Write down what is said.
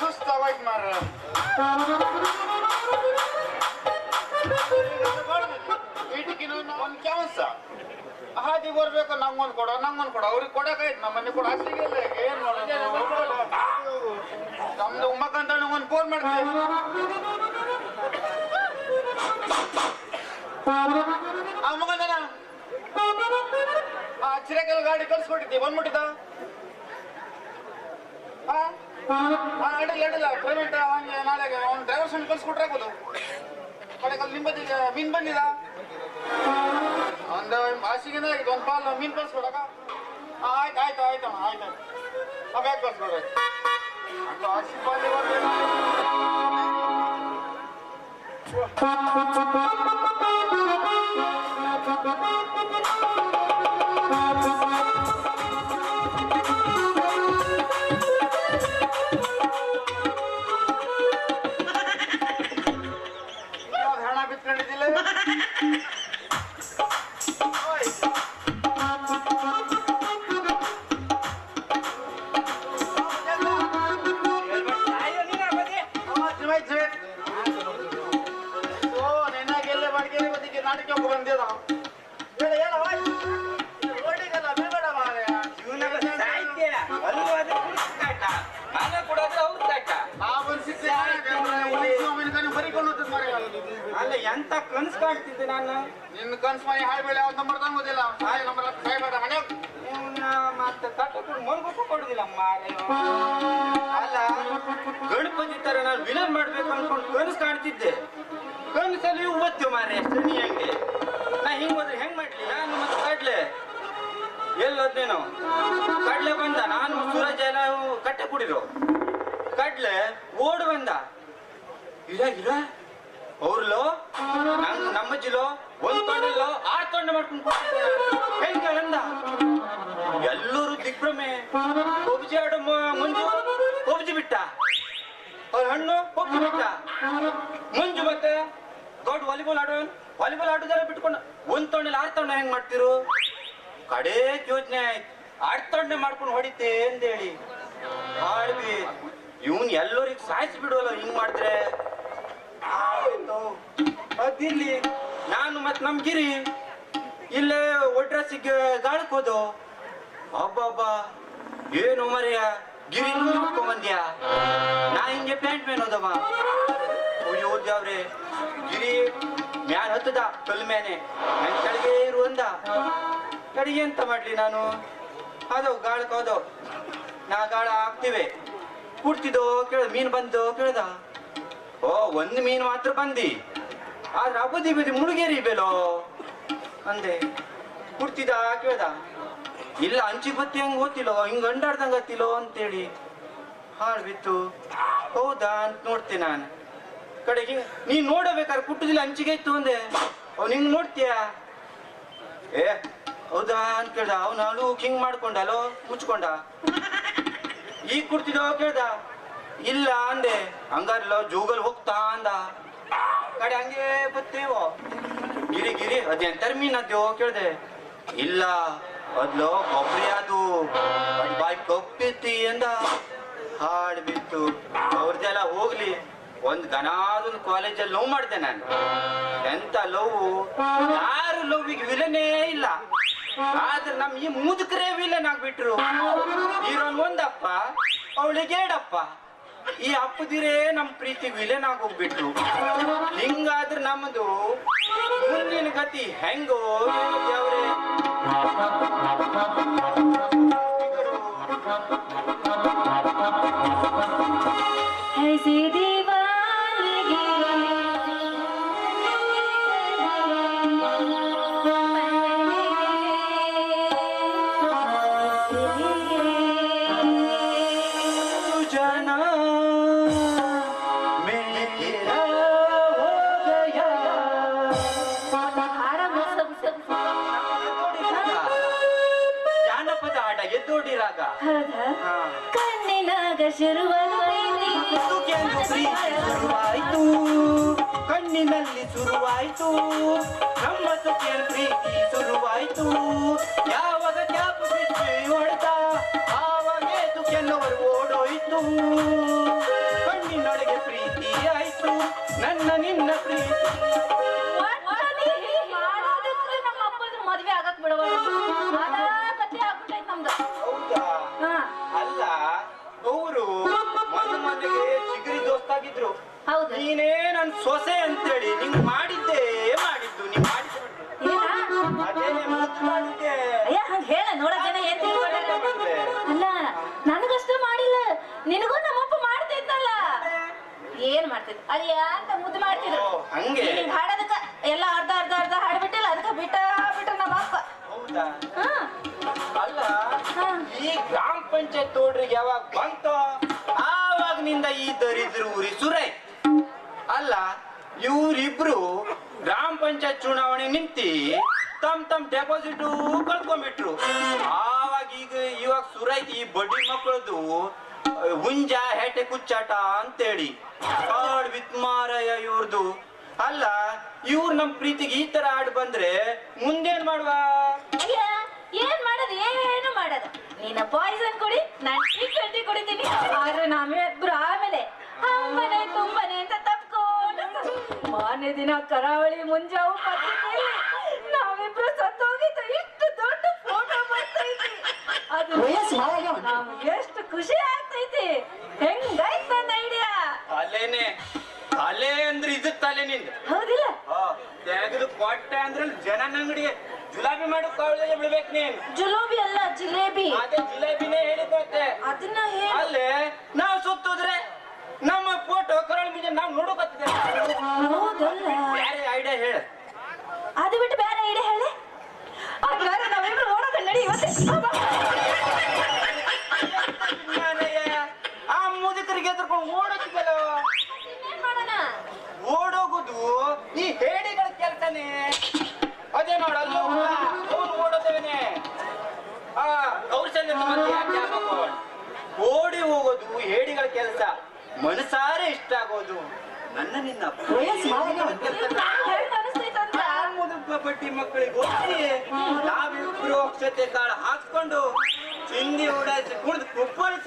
ಸುಸ್ತಾವಾಯ್ತು ಮಾರ ಇಟಕಿನ ಒಂದು ಕೆಲಸ ಹಾದಿ ಬರ್ಬೇಕು ನಂಗೊಂದು ಕೊಡ ನಂಗೊಂದು ಕೊಡ ಅವ್ರಿಗೆ ಕೊಡಕಾಯ್ತು ನಮ್ಮ ಮನೆ ಕೊಡ ಸಿಗಿಲ್ಲ ಈಗ ಏನ್ ನಮ್ದು ಉಮ್ಮಕ್ಕಂತ ಒಂದು ಫೋನ್ ಮಾಡ್ತೀವಿ ಆ ಮಗಂದನ ಆ ಚಿರಕಲ್ ಗಾಡಿ ಕಳ್ಸ್ಕೊಟ್ಟಿದ್ದೆ, ಬಂದ್ಬಿಟ್ಟಿದ್ದ? ಹಾ ಹಾ ಅಡ್ಡಿಲ್ಲ ಅಡ್ಡಿಲ್ಲ ಪೇಮೆಂಟ್ ಅವನಿಗೆ ನಾಳೆಗೆ ಅವ್ನು ಡ್ರೈವರ್ ಸಣ್ಣ ಕಳ್ಸ್ಕೊಟ್ರೆ ಆಗ್ಬೋದು. ಕಡೆಗಲ್ಲಿ ನಿಂಬದಿಗೆ ಮೀನು ಬಂದಿದ? ಒಂದು ಹಾಸಿಗೆನ ಇದು ಒಂದು ಪಾಲು ಮೀನು ಕಳ್ಸ್ಕೊಡಕ ಆಯ್ತು ಆಯ್ತು ಆಯ್ತು ಆಯ್ತು ಆಯ್ತು. ಬ್ಯಾಗ್ ಕಳ್ಸ್ಕೊಡ್ರಿ. ಅಂತ ಹಾಸಿ ಪಾಲಿ ಎಂತ ಕನ್ಸ್ ಕಾಣ್ತಿದ್ದೆ ನಾನು? ನಿನ್ನ ಕನ್ಸ್ ಮನೆ ಹಾಳು ಬೆಳೆ ಯಾವ್ದು ನಂಬರ್ ತಂಗೋದಿಲ್ಲ ಸಾಯಿ ನಂಬರ್ ಸಾಯ್ಬೇಡ ಮನೆ. ಮತ್ತೆ ಕಟ್ಟಕ್ಕೆ ಮಲ್ಗೋಕು ಕೊಡುದಿಲ್ಲ ಮಾರೆ ಅಲ್ಲ ಗಣಪತಿ ತರ ನಾನು ವಿಲನ್ ಮಾಡ್ಬೇಕು ಅನ್ಕೊಂಡು ಕನಸು ಕಾಣ್ತಿದ್ದೆ. ಕನಸಲ್ಲಿ ಓದ್ತೀವಿ ಮಾರೆ ಸರಿ ಹಂಗೆ? ನಾ ಹಿಂಗ್ ಹೋದ್ರೆ ಹೆಂಗ್ ಮಾಡ್ಲಿ? ನಾನು ಮತ್ತೆ ಕಡ್ಲೆ. ಎಲ್ಲೋದ್ನೇನೋ ಕಡ್ಲೆ ಬಂದ ನಾನು ಸೂರಜ್ ಎಲ್ಲ ಕಟ್ಟೆ ಕುಡಿದ್ರು. ಕಡ್ಲೆ ಓಡ್ ಬಂದ. ಇಲ್ಲ ಇಲ್ಲ ಅವ್ರಲ್ಲೋ? ನಂಗ್ ನಮ್ಮಜ್ಜಿಲೋ ಒಂದ್ ತೊಂಡಿಲ್ಲೋ ಆ ತೊಂಡ ಮಾಡ್ಕೊಂಡು ಎಲ್ಲರೂ ದಿಗ್ಭ್ರಮೆ. ಒಬ್ಜಿ ಆಡೋ ಮುಂಜು ಒಬ್ಜಿ ಬಿಟ್ಟ. ಅವ್ರ ಹಣ್ಣು ಒಬ್ಜಿ ಬಿಟ್ಟ. ಮುಂಜು ಮತ್ತೆ ದೊಡ್ಡ ವಾಲಿಬಾಲ್ ಆಡೋ ವಾಲಿಬಾಲ್ ಆಡೋದೆಲ್ಲ ಬಿಟ್ಕೊಂಡು ಒಂದ್ ತೊಂಡೆಲ್ಲ ಆರ್ ತೊಂಡ ಹೆಂಗ್ ಮಾಡ್ತಿರು? ಕಡೇ ಯೋಚನೆ ಆಯ್ತು. ಆಡ್ ತೊಂಡೆ ಮಾಡ್ಕೊಂಡು ಹೊಡಿತೆ ಅಂತೇಳಿ ಆಡ್ವಿ ಇವನ್ ಎಲ್ಲರಿಗೆ ಸಾಯಿಸಿ ಬಿಡುವಲ್ಲ ಹಿಂಗ್ ಮಾಡಿದ್ರೆ. ಅದಿರ್ಲಿ ನಾನು ಮತ್ತೆ ನಮ್ ಗಿರಿ ಇಲ್ಲೇ ಒಡ್ರಸಿಗೆ ಗಾಳಕ್ ಹೋದು. ಅಬ್ಬಬ್ಬ, ಏನು ಮರೆಯ? ಗಿರಿ ಬಂದ್ಯಾ? ನಾ ಹಿಂಗೆ ಪ್ಯಾಂಟ್ ಮೇನ್ ಹೋದವ. ಗಿರಿ ಮ್ಯಾನ್ ಹತ್ತದ ಕಲ್ ಮೇನೆ ನನ್ ಕೆಳಗೆ ಇರು ಅಂದ. ಕಡೆಗೆ ಎಂತ ಮಾಡ್ಲಿ ನಾನು? ಅದು ಗಾಳಕ್ ಹೋದೋ. ನಾ ಗಾಳ ಹಾಕ್ತಿವೆ. ಕೂಡ್ತಿದ್ದೋ ಕೇಳ, ಮೀನ್ ಬಂದೋ ಕೇಳ್ದ? ಓ, ಒಂದು ಮೀನು ಮಾತ್ರ ಬಂದಿ. ಆದ್ರೆ ಅಬದಿ ಬದಿ ಮುಳುಗೇರಿ ಬೇಲೋ? ಅಂದೆ, ಕುಡ್ತಿದ? ಕೇಳ್ದ. ಇಲ್ಲ ಅಂಚಿ ಬತ್ತಿ ಹಂಗ ಗೊತ್ತಿಲ್ಲೋ ಹಿಂಗ ಅಂಡಾಡ್ದಂಗ ಗೊತ್ತಿಲ್ಲೋ ಅಂತೇಳಿ ಹಾಳು ಬಿತ್ತು. ಹೌದಾ? ಅಂತ ನೋಡ್ತೀನಿ ನಾನು. ಕಡೆಗೆ, ನೀನ್ ನೋಡಬೇಕಾದ್ರೆ ಕುಟ್ಟುದಿಲ್ಲ, ಅಂಚಿಗೆ ಇತ್ತು ಅಂದೆ. ಅವ್ನು ನಿಂಗ್ ನೋಡ್ತೀಯ? ಏ, ಹೌದಾ? ಅಂತ ಕೇಳ್ದ. ಅವ್ನು ಅಳು ಹಿಂಗ್ ಮಾಡ್ಕೊಂಡ ಅಲೋ ಮುಚ್ಕೊಂಡ. ಈಗ ಕುಡ್ತಿದ್ದೋ ಕೇಳ್ದ. ಇಲ್ಲ ಅಂದೆ. ಹಂಗಾರಿಲ್ಲ ಜೂಗಲ್ ಹೋಗ್ತಾ ಅಂದ. ಕಡೆ ಹಂಗೆ ಬತ್ತೇವೋ. ಗಿರಿ ಗಿರಿ ಅದೆಂತರ ಮೀನ್ ಅದ್ಯೋ ಕೇಳ್ದೆ. ಇಲ್ಲ, ಅದ್ಲೋ ಕೊಬ್ಬರಿ ಅದು. ಅದ್ ಬಾಯ್ ಕಪ್ಪಿತ್ತಿ ಅಂದ ಹಾಡ್ ಬಿತ್ತು ಅವ್ರದೆಲ್ಲ ಹೋಗ್ಲಿ. ಒಂದ್ ಘನಾದೊಂದು ಕಾಲೇಜಲ್ಲಿ ಲವ್ ಮಾಡಿದೆ ನಾನು. ಎಂತ ಲವ್ ಯಾರು ಲವ್ ಈಗ ವಿಲನೇ ಇಲ್ಲ. ಆದ್ರೆ ನಮ್ ಈ ಮುದುಕರೇ ವಿಲನ್ ಆಗ್ಬಿಟ್ರು. ಹೀರೋನ್ ಒಂದಪ್ಪ, ಅವಳಿಗೆ ಎರಡಪ್ಪ. ಈ ಅಪ್ಪದಿರೇ ನಮ್ ಪ್ರೀತಿ ವಿಲೇನ್ ಆಗೋಗ್ಬಿಟ್ರು ಹಿಂಗಾದ್ರೆ ನಮ್ದು ಮುಂದಿನ ಗತಿ ಹೆಂಗೋ? ಅವ್ರೆ ತುಟಿಯಲ್ಲಿ ಶುರುವಾಯಿತು ಕಣ್ಣಿನಲ್ಲಿ ಶುರುವಾಯಿತು ನಮ್ಮ ಪ್ರೀತಿ ಶುರುವಾಯಿತು ಯಾವಾಗ ಇದ್ರು ಹೌದು. ನೀನೇ ನನ್ ಸೊಸೆ ಅಂತೇಳಿ ನಿಂಗ್ ಮಾಡಿದ್ದೆ ಮಾಡಿದ್ದು ನೀ ಮಾಡಿದ್ದು. ಅದೇನೆ ಅಯ್ಯ ಹಂಗ ಹೇಳ ನೋಡ ಜನ ಏನ್ ತಿಳ್ಕೊಂಡ್ರೆ ಅಲ್ಲ ನನಗಷ್ಟು ಮಾಡಿಲ್ಲ ನಿನಗೂ ನಮ್ಮಪ್ಪ ಮಾಡ್ತಿದ್ನಲ್ಲ. ಏನ್ ಮಾಡ್ತಿದ್? ಅಯ್ಯ ಅಂತ ಮುದ್ದು ಮಾಡ್ತಿದ್ರು. ಹಂಗೆ? ನೀನ್ ಹಾಡೋದಕ್ಕ ಎಲ್ಲ ಅರ್ಧ ಅರ್ಧ ಅರ್ಧ ಹಾಡ್ಬಿಟ್ಟಿಲ್ಲ ಅದಕ್ಕ ಬಿಟ್ಟ ಬಿಟ್ಟ ನಮ್ಮಪ್ಪ. ಅಲ್ಲ ಈ ಗ್ರಾಮ ಪಂಚಾಯತ್ ನೋಡ್ರಿ ಯಾವಾಗ ಬಂತೋ? ಆವಾಗ್ನಿಂದ ಈ ದರಿದ್ರು ಊರಿ ಸುರೈ. ಅಲ್ಲ, ಇವರಿಬ್ರು ಗ್ರಾಮ ಪಂಚಾಯತ್ ಚುನಾವಣೆ ನಿಂತಿ ತಮ್ ತಮ್ ಡೆಪಾಸಿಟ್ ಕಳ್ಕೊಂಡ್ಬಿಟ್ರು ಆವಾಗ ಈಗ ಇವಾಗ ಸುರೈ ಈ ಬಡ್ಡಿ ಮಕ್ಕಳದು ಹುಂಜ, ಹೆಟೆ ಕುಚ್ಚಾಟ ಅಂತೇಳಿ. ಕಾಡ್ ವಿತ್ ಮಾರಯ್ಯ ಇವ್ರದು. ಅಲ್ಲ, ಇವ್ರು ನಮ್ ಪ್ರೀತಿಗೆ ಈ ತರ ಆಡ್ ಬಂದ್ರೆ ಮುಂದೇನ್ ಮಾಡುವ? ಏನ್ ಮಾಡೋದು? ಏನು ಮಾಡೋದು? ನೀನ ಪಾಯ್ಸನ್ ಕೊಡಿ, ನಾನ್ ಮಾನ್ಯ ದಿನ ಕರಾವಳಿ ಮುಂಜಾವು ಪತ್ರಿಕೆಯಲ್ಲಿ ನಾವಿಬ್ರು ಸತ್ತೋಗಿದ್ದು ಇಷ್ಟು ದೊಡ್ಡ ಫೋಟೋ ಬರ್ತೈತಿ ಅದು ನಮ್ಗೆ ಎಷ್ಟು ಖುಷಿ ಆಗ್ತೈತಿ. ಹೆಂಗಾಯ್ತು ನನ್ನ ಐಡಿಯಾ ಅಲ್ಲೇನೆ ತಲೆ ಅಂದ್ರೆ ಇದು ತಲೆ ನಿಂದ. ಹೌದಿಲ್ಲ? ತೆಗೆದು ಕೊಟ್ಟೆ ಅಂದ್ರೆ ಜನನ ಅಂಗಡಿಗೆ ಜುಲಾಬಿ ಮಾಡಿ ಕಾವಳಿಗೆ ಬಿಡ್ಬೇಕು ನೀನ್. ಜುಲೋಬಿ ಅಲ್ಲ ಜಿಲೇಬಿ. ಅದೇ ಜಿಲೇಬಿನೇ ಹೇಳಿಕೊಟ್ಟೆ. ಅದನ್ನ ಹೇಳ. ಅಲ್ಲೇ ನಾವು ಸುತ್ತೋದ್ರೆ ನಮ್ಮ ಫೋಟೋ ಕರಳ ಮೀಜೆ ನಾವು ನೋಡೋಕತ್ತಿದೆ ಹೌದಲ್ಲ? ಬೇರೆ ಐಡಿಯಾ ಹೇಳ. ಅದು ಬಿಟ್ಟು ಬೇರೆ ಐಡಿಯಾ ಹೇಳಿ. ಹಂಗಾರೆ ನಾವಿಬ್ರು ನೋಡೋದ ನಡಿ ಇವತ್ತು. ಆ ಮುದುಕರಿಗೆ ಎದ್ರಕೊಂಡು ಮಾಡೋಣ? ಓಡೋಗುದು ಈ ಹೇಡಿಗಳ ಕೆಲಸನೇ. ಅದೇ ಮಾಡೋದು ಓಡೋದೇನೆ ಆ ಯಾಕೆ ಓಡಿ ಹೋಗೋದು ಹೇಡಿಗಳ ಕೆಲಸ. ಮನಸಾರೆ ಇಷ್ಟ ಆಗೋದು ನನ್ನ ನಿನ್ನ ಬಟ್ಟಿ ಮಕ್ಕಳಿಗೆ ನಾವಿಬ್ರು ಅಕ್ಷತೆ ಕಾಳು ಹಾಕ್ಕೊಂಡು ಚಿಂದಿ ಓಡಾಯಿಸಿ ಕುಡಿದು ಕುಪ್ಪಳಿಸ